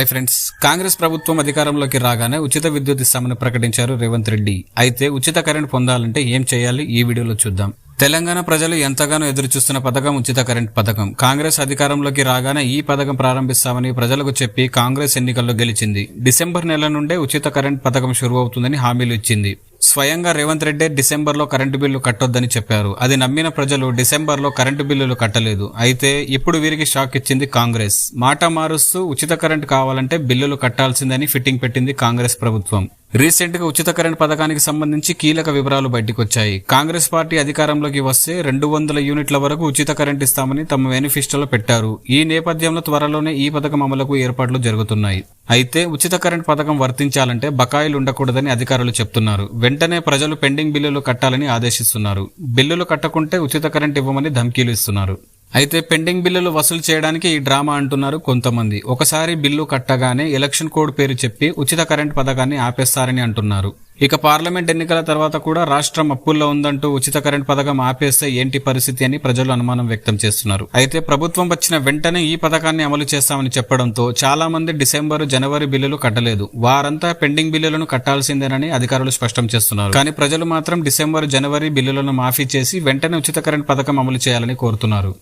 Hi friends. Congress ప్రభుత్వం అధికారంలోకి రాగానే ఉచిత విద్యుత్ ఇస్తామని ప్రకటించారు రేవంత్ రెడ్డి. అయితే ఉచిత కరెంట్ పొందాలంటే ఏం చేయాలి? ఈ వీడియోలో చూద్దాం. తెలంగాణ ప్రజలు ఎంతగానో ఎదురుచూస్తున్న పథకం ఉచిత కరెంట్ పథకం. కాంగ్రెస్ అధికారంలోకి రాగానే ఈ పథకం ప్రారంభిస్తామని ప్రజలకు చెప్పి కాంగ్రెస్ ఎన్నికల్లో గెలిచింది. డిసెంబర్ నెల నుండే ఉచిత కరెంట్ పథకం షురు అవుతుందని హామీలు ఇచ్చింది. స్వయంగా రేవంత్ రెడ్డి డిసెంబర్లో కరెంటు బిల్లు కట్టొద్దని చెప్పారు. అది నమ్మిన ప్రజలు డిసెంబర్లో కరెంటు బిల్లులు కట్టలేదు. అయితే ఇప్పుడు వీరికి షాక్ ఇచ్చింది కాంగ్రెస్. మాట మారుస్తూ ఉచిత కరెంటు కావాలంటే బిల్లులు కట్టాల్సిందని ఫిట్టింగ్ పెట్టింది కాంగ్రెస్ ప్రభుత్వం. రీసెంట్గా ఉచిత కరెంట్ పథకానికి సంబంధించి కీలక వివరాలు బయటకొచ్చాయి. కాంగ్రెస్ పార్టీ అధికారంలోకి వస్తే రెండు వందల యూనిట్ల వరకు ఉచిత కరెంట్ ఇస్తామని తమ మేనిఫెస్టోలో పెట్టారు. ఈ నేపథ్యంలో త్వరలోనే ఈ పథకం అమలుకు ఏర్పాట్లు జరుగుతున్నాయి. అయితే ఉచిత కరెంట్ పథకం వర్తించాలంటే బకాయిలు ఉండకూడదని అధికారులు చెప్తున్నారు. వెంటనే ప్రజలు పెండింగ్ బిల్లులు కట్టాలని ఆదేశిస్తున్నారు. బిల్లులు కట్టకుంటే ఉచిత కరెంట్ ఇవ్వమని ధమ్కీలు ఇస్తున్నారు. అయితే పెండింగ్ బిల్లులు వసూలు చేయడానికి ఈ డ్రామా అంటున్నారు కొంతమంది. ఒకసారి బిల్లు కట్టగానే ఎలక్షన్ కోడ్ పేరు చెప్పి ఉచిత కరెంట్ పథకాన్ని ఆపేస్తారని అంటున్నారు. ఇక పార్లమెంట్ ఎన్నికల తర్వాత కూడా రాష్ట్రం అప్పుల్లో ఉందంటూ ఉచిత కరెంట్ పథకం ఆపేస్తే ఏంటి పరిస్థితి అని ప్రజలు అనుమానం వ్యక్తం చేస్తున్నారు. అయితే ప్రభుత్వం వచ్చిన వెంటనే ఈ పథకాన్ని అమలు చేస్తామని చెప్పడంతో చాలా మంది డిసెంబర్ జనవరి బిల్లులు కట్టలేదు. వారంతా పెండింగ్ బిల్లులను కట్టాల్సిందేనని అధికారులు స్పష్టం చేస్తున్నారు. కానీ ప్రజలు మాత్రం డిసెంబర్ జనవరి బిల్లులను మాఫీ చేసి వెంటనే ఉచిత కరెంట్ పథకం అమలు చేయాలని కోరుతున్నారు.